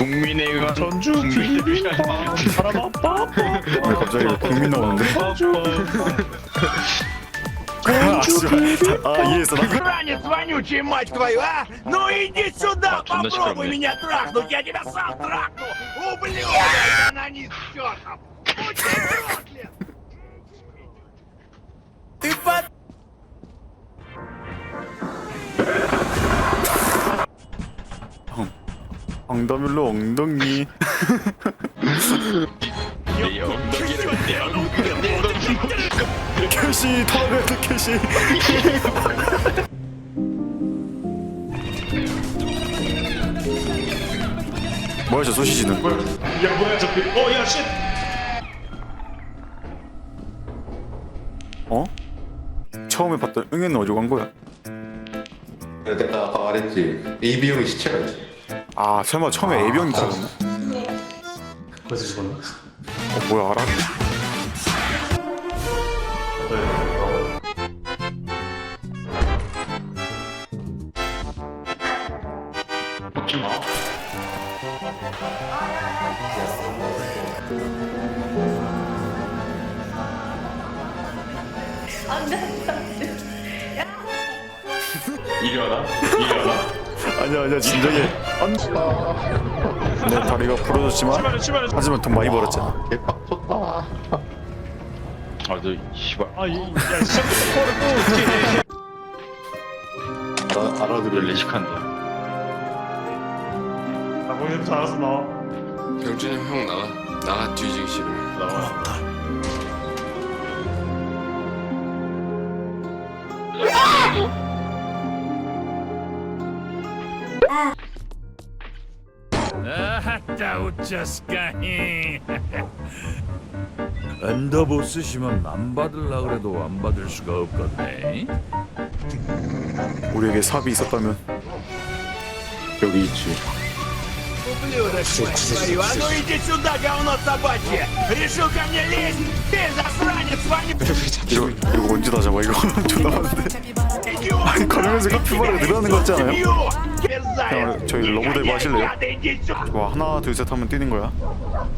국민의 의원 전주 국민을 비빔 위한 바라바빠 왜 갑자기 국민 나오는데? 아, 씨발. 아 이해했어 나 Ранец вонючий, мать твою, а! Ну иди сюда, А, что, попробуй нахер мне? меня трахнуть, я тебя сам трахну! Ублюдок, анонист чертов! Будь ты проклят! 엉덩이로 엉덩이 캐시 돼 캐시 뭐야 저 소시지는 야 뭐야 저 비... 어야 쉣! 어? 처음에 봤던 응애는 어디 간 거야? 내가 아까 말했지 AB용이 시체가 있지 아 설마 처음에 A병이 들어갔나? 거기서 죽었나? 어 뭐야 알아? 이리 와라 이리 와라 아니야 아니야 진정해. 내 다리가 부러졌지만 출발해 출발해. 하지만 돈 많이 벌었잖아. 개빡쳤다. 아저 씨발. 아이야 시작부터 코를 또 알아, 알아들을래 레식한데 나 거기서부터 알아서 나와. 병준이 형 나가 나가 뒤지기 싫어. 나와 아따 웃자스까히 엔더보스시면 안 받을라 그래도 안 받을 수가 없겠네 우리에게 삽이 있었다면 여기 있지 Ублюдок, мать твою, а ну иди сюда, говно собачье! Решил ко мне лезть? Ты засранец, вонючий! 이거 이거 언제 다 잡아 이거 존나 많은데 Идиот! 아니 걸으면서 카피바라가 늘어나는 거 같지 않아요? 그냥 저희 로봇 대부 하실래요? 좋아 하나 둘 셋 하면 뛰는 거야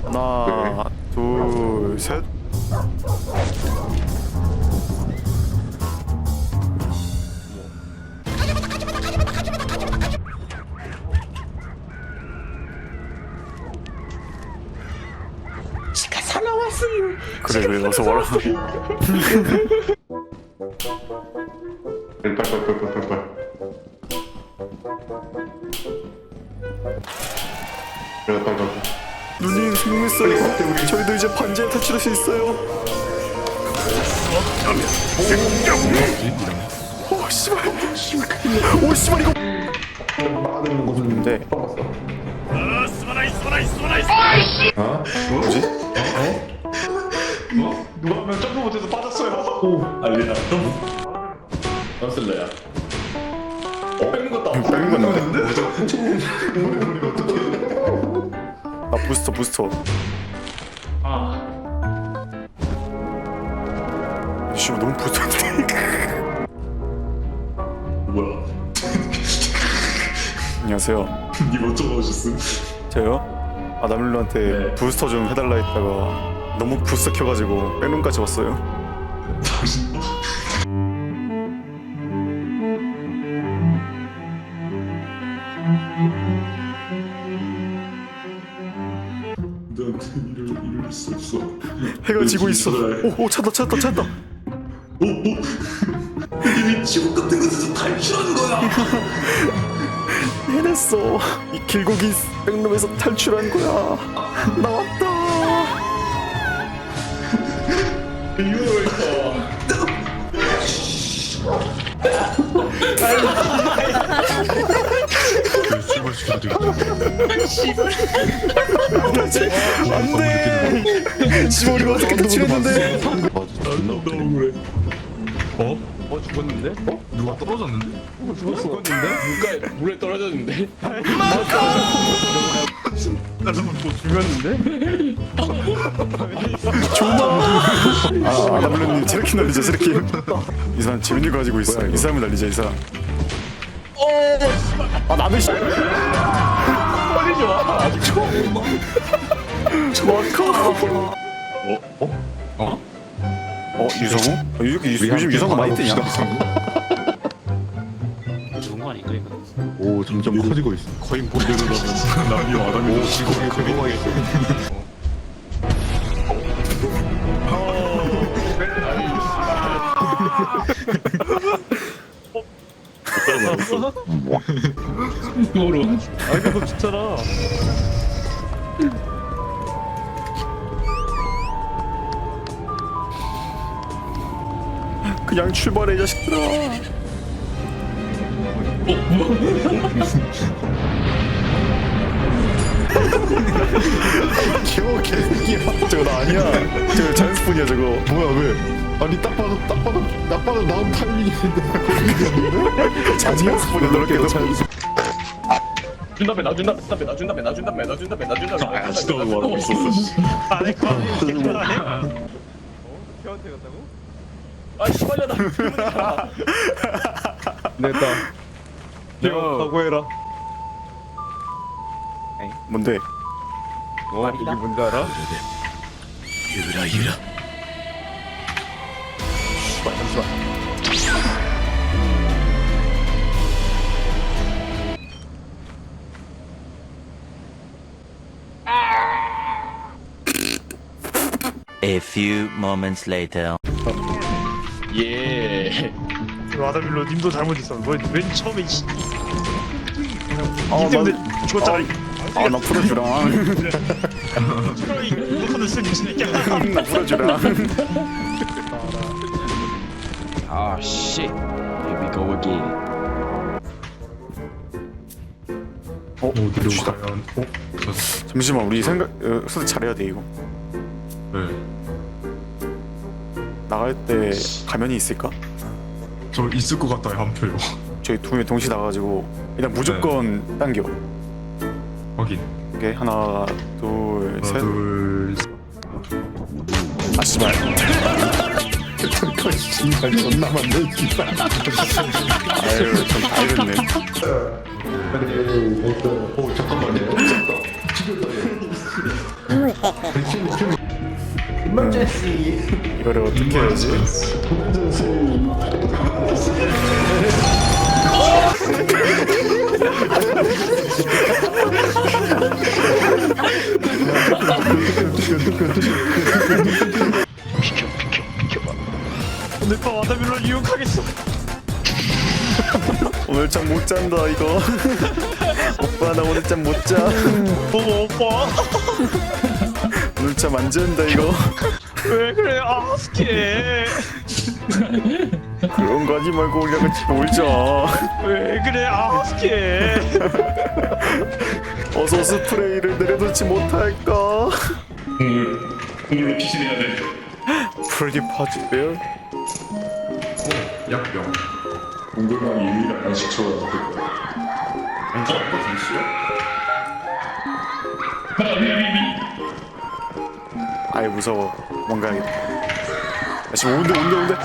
하나 둘셋 지가 살아왔어요. 그래 그래 어서 와라 빨빨빨빨빨빨 빨빨빨 누님 성공했어요 저희도 이제 반지에 탈출할 수 있어요 오 씨발 오 씨발 이거 빠는 곳은 네 뭐지? 누가 한명 점프 못해서 빠졌어요 오 알리나 나슬래야 빼는 건데? 나 부스터 부스터. 아. 씨발 너무 부스터인데. 뭐야? 안녕하세요. 님 어쩌고 오셨음 저요? 아나밀로한테 네. 부스터 좀 해달라 했다가 너무 부스터 켜가지고 백룸까지 왔어요. 당신 지고 있어. 찾아야 오, 오 찾다 찾다 찾다. 이미 지옥 같은 곳에서 탈출한 거야. 해냈어. 이 길고기 백룸에서 탈출한 거야. 나왔다 안돼 지금 우리가 어떻게 탈출했는데 너무 그래 어? 어 죽었는데? 어? 누가 떨어졌는데? 어 죽었어 죽었는데? 누가 물에 떨어졌는데? 나뭐 죽였는데? 아 아나블루님 저렇게 날리죠 저렇게 이 사람 재밌는 거 가지고 있어 이 사람을 날리자 이 사람 아 나도 씨 버리지 마. 아직 처음. 어 유성우? 어, 유, 유, 요즘 유성우 많이 뜨냐? 좋은 거 아닌가 이거? 오 점점 커지고 있어 거의 못 내려가면 남이 와담이 지구에 그리워야겠어. 뭐로? 아 이거 너 진짜라. 그냥 출발해 이 자식들아. 귀여워 개새끼야 저거 나 아니야. 저거 자연스푼이야 저거. 뭐야 왜 아니 딱 봐도 딱 봐도 딱 봐도 나온 타이밍인데 자연스푼이야 너렇게 너 준다며 나 준다며 나 준다며 나 준다며 나 준다며 나 준다며 나 준다며 아 진짜 말하고 있었어. 아니 그거 아니야? 걔한테 간다고? 아 씨발야 나 됐다 야 각오해라 뭔데? 어 이게 뭔지 알아? 유라 유라. 씨발 잠시만 A few moments later. 예. 와다빌로 님도 잘못 있어. 뭐맨 처음에 이 어, 님 때문에 나- 죽었잖아. 아나 풀어주라 미친새끼야. 나 풀어주라 아 씨. Here we go again. 어? 어디로 주다. 과연 어? 잠시만 우리 생각 어, 선택 잘해야 돼 이거 네. 나갈 때 가면이 있을까? 저 있을 것 같아요 한 표요 저희 두명 동시에 나가가지고 일단 무조건 당겨 확인 오케이 하나 하나 둘셋 둘아 씨발 씨발 존나 많네 씨발 아유 좀다 이랬네. 오 잠깐만요. 이거를 어떻게 해야지? 오늘 밤 와다빌로 유혹하겠어. 오늘 잠 못 잔다 이거 오빠 나 오늘 잠 못자 보고 오빠 오늘 잠 안 잔다 이거 왜 그래? 아 스키해. 그런 거 하지 말고 우리랑 같이 놀자 왜 그래? 아 스키해. 어서 스프레이를 내려놓지 못할까 공룡을 피신해야 돼 프레디 파즈벨 약병. 공격망이 유일한 거야 안짜 아빠 잠시요? 아이 무서워. 뭔가 아, 지금 온대 온대 온대.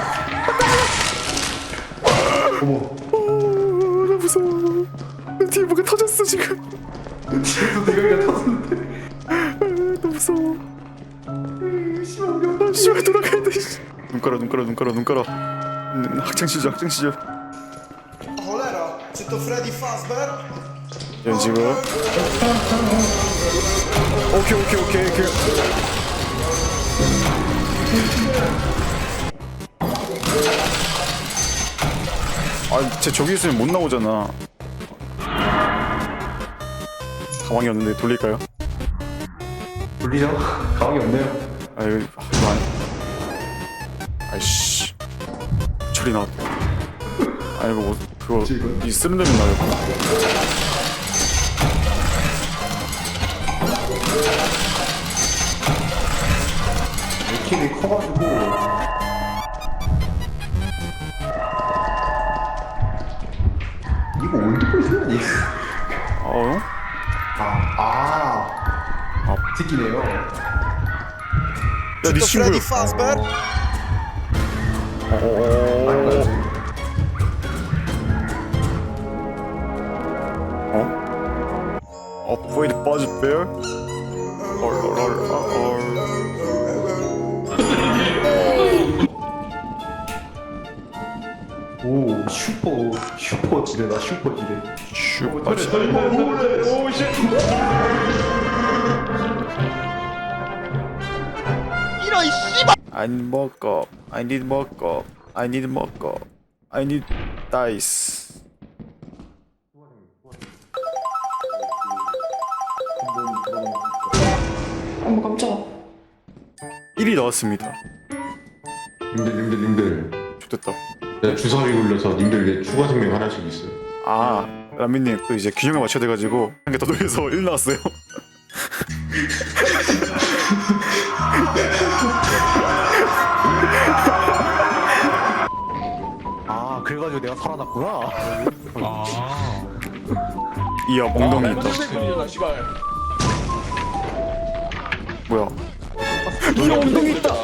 어머. 나 무서워. 내 뒤에 뭐가 터졌어 지금. 뒤에도 내가 터졌는데. 나 무서워. 씨발 씨발 돌아가야 돼 씨. 눈 깔아 눈 깔아 눈 깔아 눈 깔아 음, 학창 시절 학창 시절. Cholera, czy to Freddy Fazbear? 연식은 오케이 오케이 오케이 오케이. 아쟤 저기 있으면 못 나오잖아. 가방이 없는데 돌릴까요? 돌리죠? 가방이 없네요. 아 이거 아, 이거 안 아이씨 처리 나왔다 아 이거 뭐 그거 이 쓰는데면 나겠구나 킬이 커가지고. 이거 올드볼 생각이 어? 아아. 아, 특이네요. 야니 To 친구야? 어? 어포이드 버즈 베어 얼얼얼얼 오 슈퍼 슈퍼 지대다 슈퍼 지대 슈퍼 오쉣 I need more cup. I need more cup. I need more cup. I need dice. 어머 깜짝아 1이 넣었습니다. 님들 님들 님들 좋됐다. 내가 주사위 굴려서 님들 내 추가 생명 하나씩 있어요 아, 라미님 또 이제 균형을 맞춰야 돼가지고 한 개더 돌려서 1 나왔어요. 그래가지고 내가 살아났구나 이야 엉덩이 있다. 뭐야? 이야 엉덩이 있다.